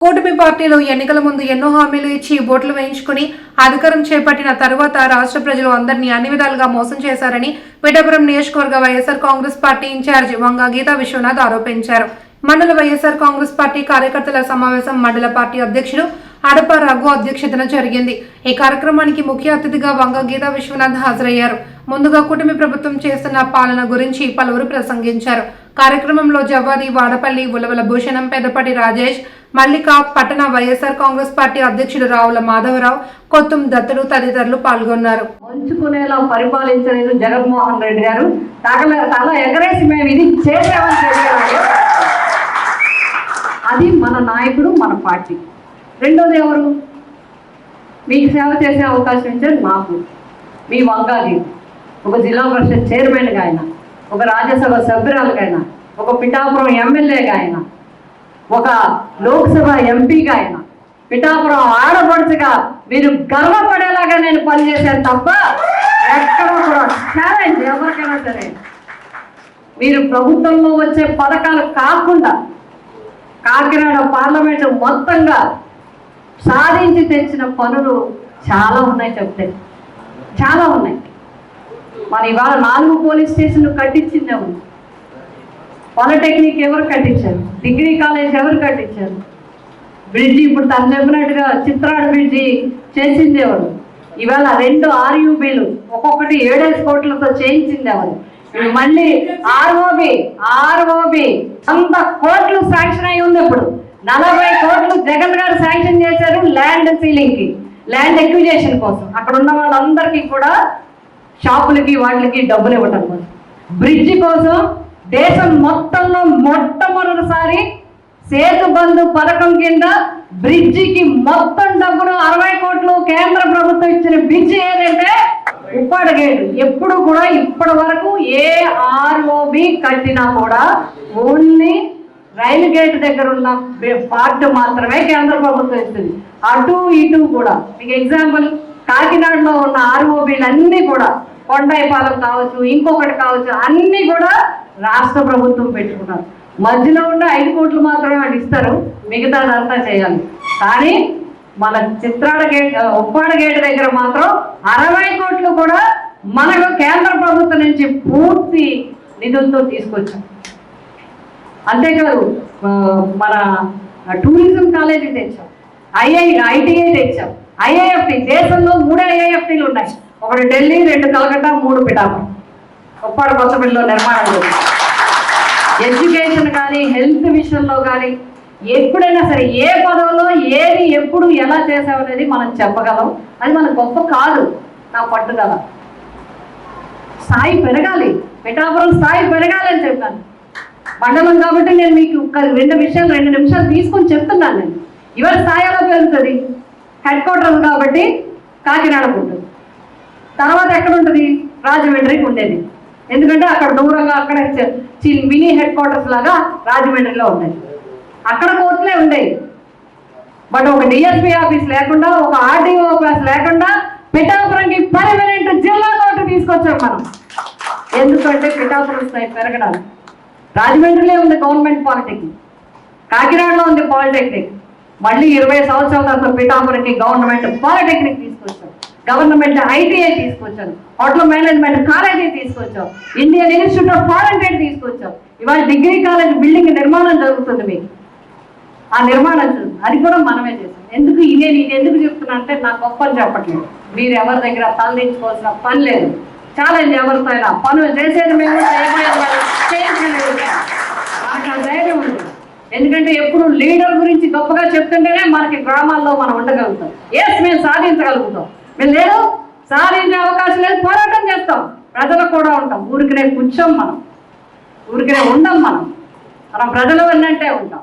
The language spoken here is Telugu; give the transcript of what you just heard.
కూటమి పార్టీలు ఎన్నికల ముందు ఎన్నో హామీలు ఇచ్చి ఓట్లు వేయించుకుని అధికారం చేపట్టిన తరువాత రాష్ట్ర ప్రజలు అందరినీ అన్ని విధాలుగా మోసం చేశారని పిఠాపురం నియోజకవర్గ వైఎస్ఆర్ కాంగ్రెస్ పార్టీ ఇన్ఛార్జ్ వంగ గీతా విశ్వనాథ్ ఆరోపించారు. మండల వైఎస్ఆర్ కాంగ్రెస్ పార్టీ కార్యకర్తల సమావేశం మండల పార్టీ అధ్యక్షుడు అడప రఘు అధ్యక్షతన జరిగింది. ఈ కార్యక్రమానికి ముఖ్య అతిథిగా వంగ గీతా విశ్వనాథ్ హాజరయ్యారు. ముందుగా కూటమి ప్రభుత్వం చేస్తున్న పాలన గురించి పలువురు ప్రసంగించారు. కార్యక్రమంలో జవ్వాది వాడపల్లి ఉలవల భూషణం పెద్దపటి రాజేష్ మల్లిక పట్టణ వైఎస్ఆర్ కాంగ్రెస్ పార్టీ అధ్యక్షుడు రావుల మాధవరావు కొత్తం దత్తుడు తదితరులు పాల్గొన్నారు. మంచుకునేలా పరిపాలించలేదు జగన్మోహన్ రెడ్డి గారు. తగల తల ఎగరేసి మేము ఇది చేసామని అది మన నాయకుడు మన పార్టీ. రెండోది ఎవరు? మీకు సేవ చేసే అవకాశం ఇచ్చారు మాకు. మీ వంగాది. ఒక జిల్లా పరిషత్ చైర్మన్గా ఆయన ఒక రాజ్యసభ సభ్యురాలుగా ఆయన ఒక పిఠాపురం ఎమ్మెల్యేగా ఆయన ఒక లోక్సభ ఎంపీగా ఆయన పిఠాపురం ఆడపడుచుగా మీరు గర్వపడేలాగా నేను పనిచేశాను తప్ప ఎక్కడ కూడా ఛాలెంజ్ ఎవరికైనా సరే. మీరు ప్రభుత్వంలో వచ్చే పథకాలు కాకుండా కాకినాడ పార్లమెంటు మొత్తంగా సాధించి తెచ్చిన పనులు చాలా ఉన్నాయి చెప్తే. చాలా ఉన్నాయి. మరి ఇవాళ నాలుగు పోలీస్ స్టేషన్లు కట్టించింది ఎవరు పాలిటెక్నిక్ ఎవరు కట్టించారు? డిగ్రీ కాలేజ్ ఎవరు కట్టించారు? బ్రిడ్జి ఇప్పుడు తను చెప్పినట్టుగా చిత్రాడ బ్రిడ్జి చేసింది ఎవరు? ఇవాళ రెండు ఆర్యూబీలు ఒక్కొక్కటి ఏడేసి కోట్లతో చేయించింది ఎవరు? ఇప్పుడు మళ్ళీ ఆర్ఓబి ఆర్ఓబి వంద కోట్లు శాంక్షన్ అయి ఉంది ఇప్పుడు. నలభై కోట్లు జగన్ గారు శాంక్షన్ చేశారు ల్యాండ్ సీలింగ్కి ల్యాండ్ ఎక్విజేషన్ కోసం. అక్కడ ఉన్న వాళ్ళందరికీ కూడా షాపులకి వాటికి డబ్బులు ఇవ్వటం కోసం. బ్రిడ్జి కోసం దేశం మొత్తంలో మొట్టమొదటిసారి సేతు బంధు పథకం కింద బ్రిడ్జికి మొత్తం డబ్బులు అరవై కోట్లు కేంద్ర ప్రభుత్వం ఇచ్చిన బ్రిడ్జి ఏదంటే ఉప్పాడ గేటు ఎప్పుడు కూడా ఇప్పటి వరకు ఏ ఆర్ఓబి కట్టినా కూడా ఓన్లీ రైలు గేట్ దగ్గర ఉన్న పార్ట్ మాత్రమే కేంద్ర ప్రభుత్వం ఇస్తుంది. అటు ఇటు కూడా. మీకు ఎగ్జాంపుల్ కాకినాడలో ఉన్న ఆర్ఓబీలు అన్నీ కూడా కొండాయిపాలెం కావచ్చు ఇంకొకటి కావచ్చు అన్నీ కూడా రాష్ట్ర ప్రభుత్వం పెట్టుకున్నారు. మధ్యలో ఉన్న ఐదు కోట్లు మాత్రమే వాళ్ళు ఇస్తారు మిగతాదంతా చేయాలి. కానీ మన చిత్రాల గేట్ ఉప్పాడ గేట్ దగ్గర మాత్రం అరవై కోట్లు కూడా మనకు కేంద్ర ప్రభుత్వం నుంచి పూర్తి నిధులతో తీసుకొచ్చాం అంతేకాదు మన టూరిజం కాలేజీ తెచ్చాం. ఐఐ ఐటీఐ తెచ్చాం. ఐఐఎఫ్టి దేశంలో మూడు ఐఐఎఫ్టీలు ఉన్నాయి. ఒకటి ఢిల్లీ రెండు కలకట్టా మూడు పిఠాపురం. ఉప్పాడ కొత్తపల్లిలో నిర్మాణం ఎడ్యుకేషన్ కానీ హెల్త్ విషయంలో కానీ ఎప్పుడైనా సరే ఏ పదవిలో ఏది ఎప్పుడు ఎలా చేసామనేది మనం చెప్పగలం. అది మన గొప్ప కాదు. నా పట్టుదల. స్థాయి పెరగాలి. పిఠాపురం స్థాయి పెరగాలని చెప్పాను. మండలం కాబట్టి నేను మీకు రెండు విషయాలు రెండు నిమిషాలు తీసుకొని చెప్తున్నాను నేను. ఇవాళ స్థాయి ఎలా పెరుగుతుంది హెడ్ క్వార్టర్ కాబట్టి కాకినాడకు ఉంటుంది తర్వాత ఎక్కడ ఉంటుంది రాజమండ్రికి ఉండేది. ఎందుకంటే అక్కడ దూరంగా అక్కడ చి- మినీ హెడ్ క్వార్టర్స్ లాగా రాజమండ్రిలో ఉన్నాయి. అక్కడ కోర్టులే ఉండేవి బట్ ఒక డిఎస్పీ ఆఫీస్ లేకుండా ఒక ఆర్డీఓ ఆఫీస్ లేకుండా పిఠాపురంకి పర్మనెంట్ జిల్లా కోర్టు తీసుకొచ్చాం మనం. ఎందుకంటే పిఠాపురం స్థాయి పెరగడానికి రాజమండ్రిలో ఉంది గవర్నమెంట్ పాలిటెక్నిక్. కాకినాడలో ఉంది పాలిటెక్నిక్. మళ్ళీ ఇరవై సంవత్సరాల తర్వాత పిఠాపురంకి గవర్నమెంట్ పాలిటెక్నిక్ తీసుకొచ్చాం. గవర్నమెంట్ ఐటీఐ తీసుకొచ్చాం. హోటల్ మేనేజ్మెంట్ కాలేజీ తీసుకొచ్చాం. Indian Institute of Foreign Trade తీసుకొచ్చాం. ఇవాళ డిగ్రీ కాలేజ్ బిల్డింగ్ నిర్మాణం జరుగుతుంది మీకు. ఆ నిర్మాణం అది కూడా మనమే చేస్తాం ఎందుకు ఇదే నేను ఎందుకు చెప్తున్నా అంటే నా గొప్పని చెప్పట్లేదు. మీరు ఎవరి దగ్గర తలదించుకోవాల్సిన పని లేదు. ఛాలెంజ్ ఎవరితో అయినా పనులు చేసేది మేము చేయలేదు వాళ్ళు, చేయించేది మేము. మనకు ఆ ధైర్యం ఉంది ఎందుకంటే ఎప్పుడు లీడర్ గురించి గొప్పగా చెప్తుంటేనే మనకి గ్రామాల్లో మనం ఉండగలుగుతాం. ఎస్ మేము సాధించగలుగుతాం. మేము లేదు సాధించే అవకాశం లేదు పోరాటం చేస్తాం. ప్రజలు కూడా ఉంటాం. ఊరికినే కూర్చోం మనం. ఊరికినే ఉండం మనం. మనం ప్రజలు అన్నట్టే ఉంటాం.